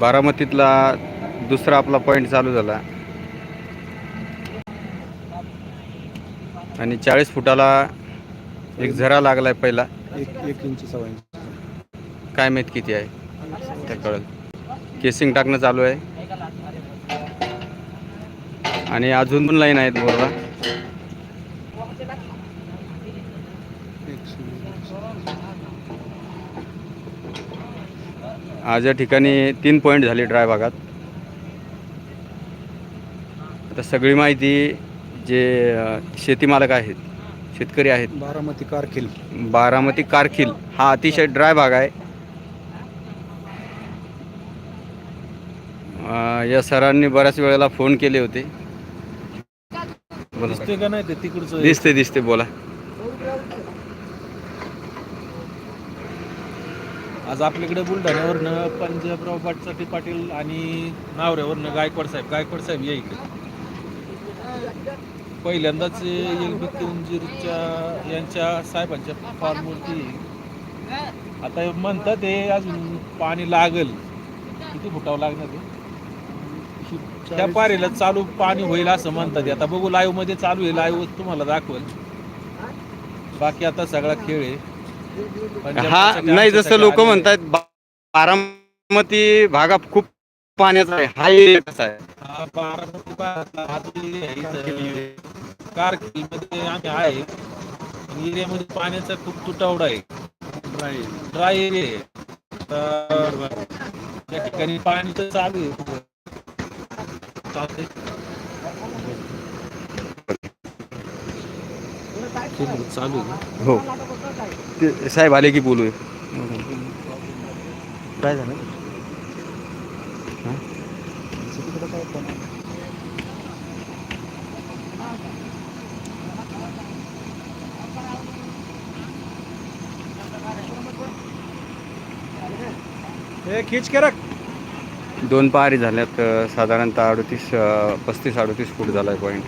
बारामतीतला दुसरा आपला पॉईंट चालू झाला. आणि चाळीस फुटाला एक झरा लागलाय पहिला. एक एक इंच सव्वा इंच काय माहीत किती आहे? त्या कळल. केसिंग टाकणं चालू आहे. आणि अजून पण लाईन आहेत बोरला. आज या ठिकाणी तीन पॉईंट झाले ड्राय भागात. आता सगळी माहिती जे अ, शेती मालक आहेत शेतकरी आहेत बारामती कारखिल. बारामती कारखिल हा अतिशय ड्राय भाग आहे. या सरांनी बऱ्याच वेळेला फोन केले होते. दिसते का नाही ते तिकडचं? दिसते दिसते बोला. आज आपल्याकडे बुलढाण्यावरनं पंजाबराव पाटसाठी पाटील आणि नावऱ्यावरनं गायकवाड साहेब. गायकवाड साहेब या इकडे. पहिल्यांदाच एल बी उंजीरच्या यांच्या साहेबांच्या फार्मवरती आता म्हणतात ते अजून पाणी लागल. किती फुटावं लागणार ते त्या पारीला चालू पाणी होईल असं म्हणतात. आता बघू लाईव्हमध्ये चालू आहे लाईव्ह तुम्हाला दाखवल. बाकी आता सगळा खेळ आहे. हा नाही जसं लोक म्हणतात बारामती भागात खूप पाण्याचा आहे. हा एरिया कसा आहे? हा हा आम्ही आहे. एरियामध्ये पाण्याचा खूप तुटवडा आहे. ड्राय एरिया आहे. तर त्या ठिकाणी पाणी तर चालू आहे. चालू आहे हो. ते साहेब आले की बोलू काय झालं? हे? खिच के रख. दोन पहारी झाल्यात साधारणतः अडतीस पस्तीस अडतीस फूट झाला आहे पॉईंट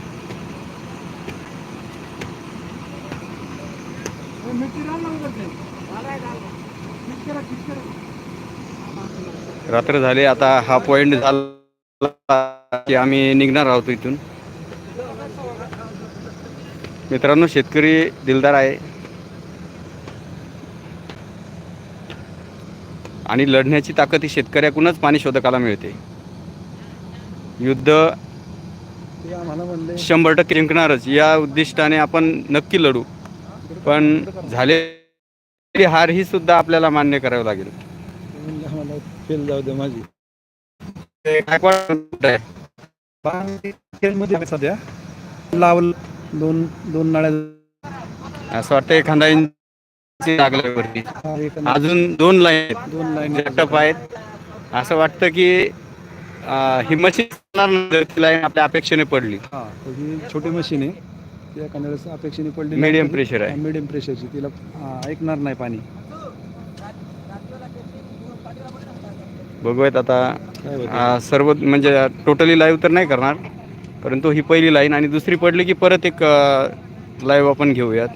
रात्र झाले आता हा पॉईंट झाला की आम्ही निघणार आहोत इथून. मित्रांनो शेतकरी दिलदार आहे. आणि लढण्याची ताकद ही शेतकऱ्याकडूनच पाणी शोधकाला मिळते. युद्ध शंभर टक्के जिंकणारच. या उद्दिष्टाने आपण नक्की लढू. पण झाले हार ही सुद्धा आपल्याला मान्य करावं लागेल. फेल जाऊ दे माझी सध्या लावल दोन दोन नळ्या असं वाटतं एखादा इंच लागलं वरती. अजून दोन लाईन आहेत. दोन लाईन टप आहेत. असं वाटतं की ही मशीन लाईन आपल्या अपेक्षेने पडली. छोटी मशीन आहे. ती एखाद्या वेळेस अपेक्षेने पडली Medium pressure आहे. मिडियम प्रेशरची तिला ऐकणार नाही पाणी. बघूयात आता काय होतं? अं, सर्व म्हणजे टोटली लाईव्ह तर नाही करणार परंतु ही पहिली लाईन आणि दुसरी पडली की परत एक लाईव्ह आपण घेऊयात.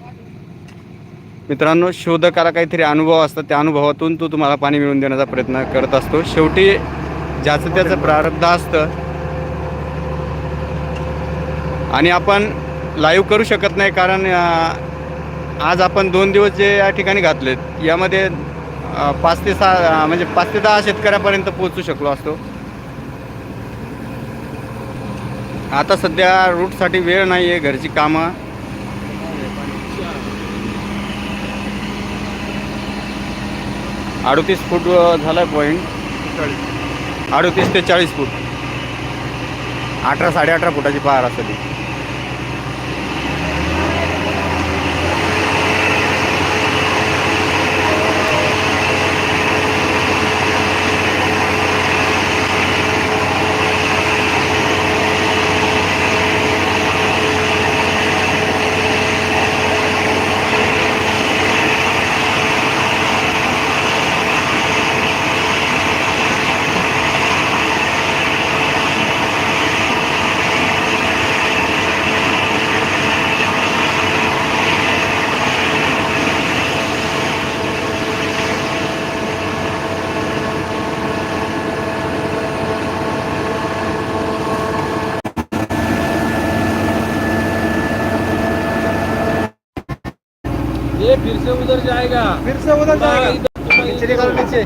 मित्रांनो शोधकाला काहीतरी अनुभव असतात. त्या अनुभवातून तो तुम्हाला पाणी मिळवून देण्याचा प्रयत्न करत असतो. शेवटी ज्याचं त्याचं प्रारब्ध असतं. आणि आपण लाईव्ह करू शकत नाही कारण आज आपण दोन दिवस जे या ठिकाणी घातलेत यामध्ये पाच ते सहा म्हणजे पाच ते दहा शेतकऱ्यापर्यंत पोहोचू शकलो असतो. आता सध्या रूटसाठी वेळ नाही आहे घरची कामं. अडतीस फूट झालं झाला पॉईंट अडतीस ते चाळीस फूट. अठरा साडे अठरा फुटाची पार असते ये फिर से उधर जाएगा। फिर से उधर जाएगा। नीचे इधर- निकालो नीचे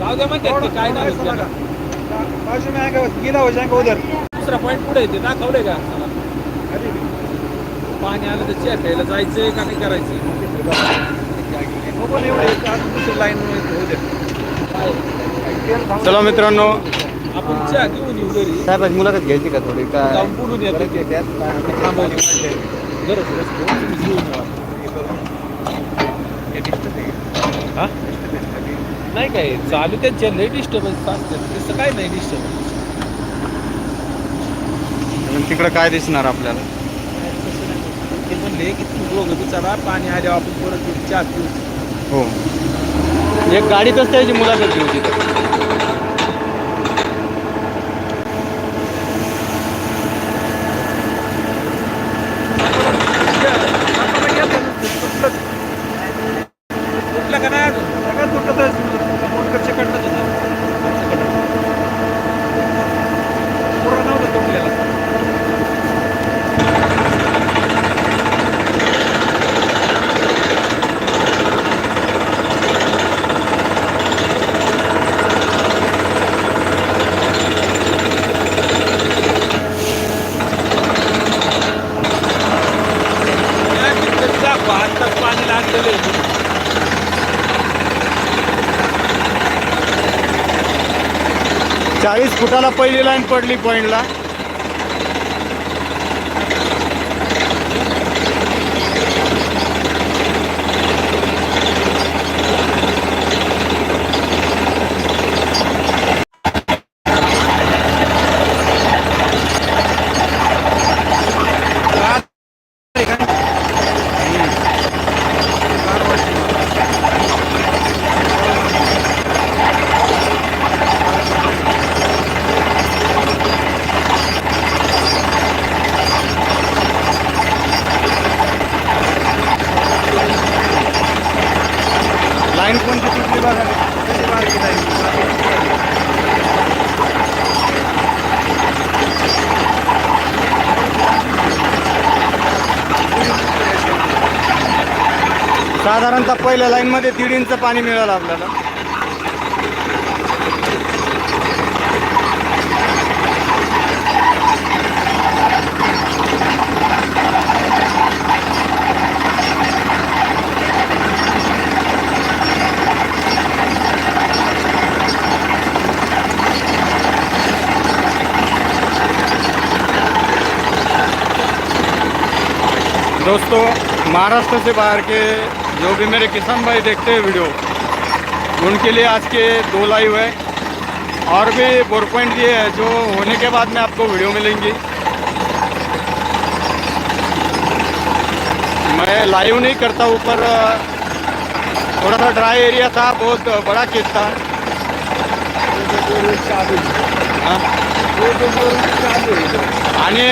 जाऊ द्या काय नाही. बाजू में आएगा गीला हो जाएगा उधर. दुसरा पॉईंट पुढे येते दाखवले का? पाणी आलं तर चेक घ्यायला जायचंय का नाही करायचं पण एवढे लाईन उधर चला मित्रांनो आपण घेऊन येऊ घरी. साहेब आज मुलाखत घ्यायची का थोडी? काय? जाऊन बोलून येतो थांबवतो गरज. तुम्ही घेऊन या. हा? नाही काय? चालू त्यांच्या लय डिस्टर्बन्स तसं काय नाही डिस्टर्बन्स तिकडं काय दिसणार आपल्याला? ते म्हणले की तू दोघं बिचारा पाणी आल्यावर आपण परत चहा पिऊ. हो. एक गाडीतच त्याची मुलाखत घेऊ तिथं आत्ताच पाणी लागलेलं आहे चाळीस फुटाला पहिली लाईन पडली पॉईंटला साधारणतः पहिल्या लाईनमध्ये दीड इंच पाणी मिळालं आपल्याला. दोस्तों महाराष्ट्र से बाहर के जो भी मेरे किसान भाई देखते हैं वीडियो उनके लिए आज के दो लाइव है। और भी बोर पॉइंट ये है जो होने के बाद में आपको वीडियो मिलेंगी। मैं लाइव नहीं करता ऊपर थोड़ा सा ड्राई एरिया था बहुत बड़ा खेत था। हाँ। आणि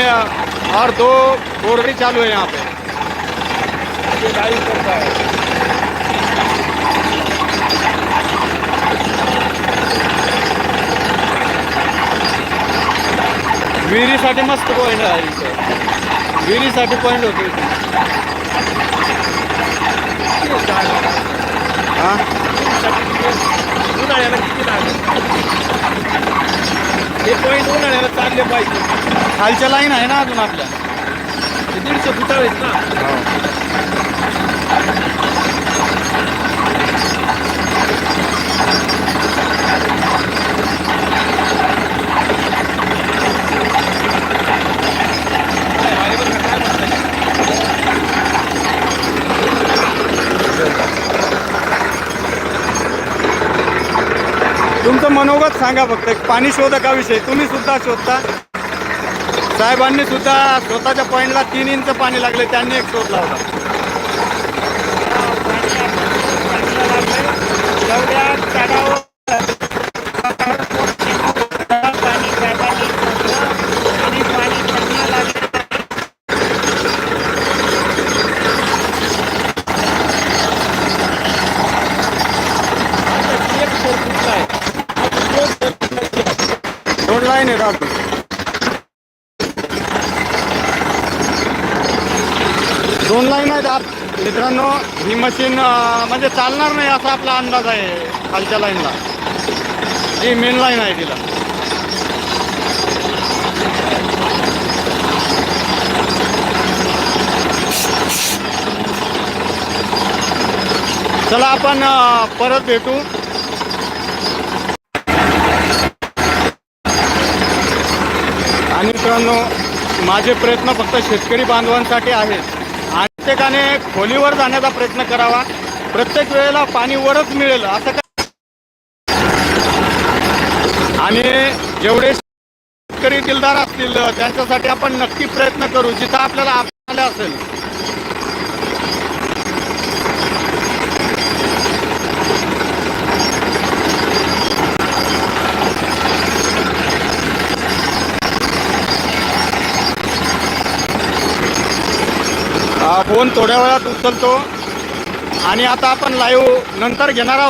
और दो बोर भी चालू है यहाँ पे। विहिरीसाठी मस्त पॉईंट आहे इथं. विहिरीसाठी पॉईंट होतो हा? उन्हाळ्याला किती लागेल हे पॉईंट उन्हाळ्याला चालले पाहिजे. खालच्या लाईन आहे ना अजून आपल्या? ते दीडशे फुटाळ आहेत ना? तुमचं मनोगत सांगा फक्त. पाणी शोधकाविषयी. तुम्ही सुद्धा शोधता. साहेबांनी सुद्धा स्वतःच्या पॉईंटला तीन इंच पाणी लागले त्यांनी एक शोध लावला. एवढ्या झाडावर आणि पाणी त्यांना लागलं एक सर फुटला आहे दोन लाईन आहेत अजून दोन लाईन आहेत आत मित्रांनो ही मशीन म्हणजे चालणार नाही असा आपला अंदाज आहे खालच्या लाईनला ही मेन लाईन आहे तिला. चला आपण परत भेटू. आणि मित्रांनो माझे प्रयत्न फक्त शेतकरी बांधवांसाठी आहेत. प्रत्येकाने खोलीवर जाण्याचा प्रयत्न करावा. प्रत्येक वेळेला पाणी वरच मिळेल असं काय आणि जेवढे शेतकरी दिलदार असतील त्यांच्यासाठी आपण नक्की प्रयत्न करू जिथं आपल्याला आपल्याला असेल. फोन थोड्या वेळात उचलतो. आणि आता आपण लाईव्ह नंतर घेणार आहोत.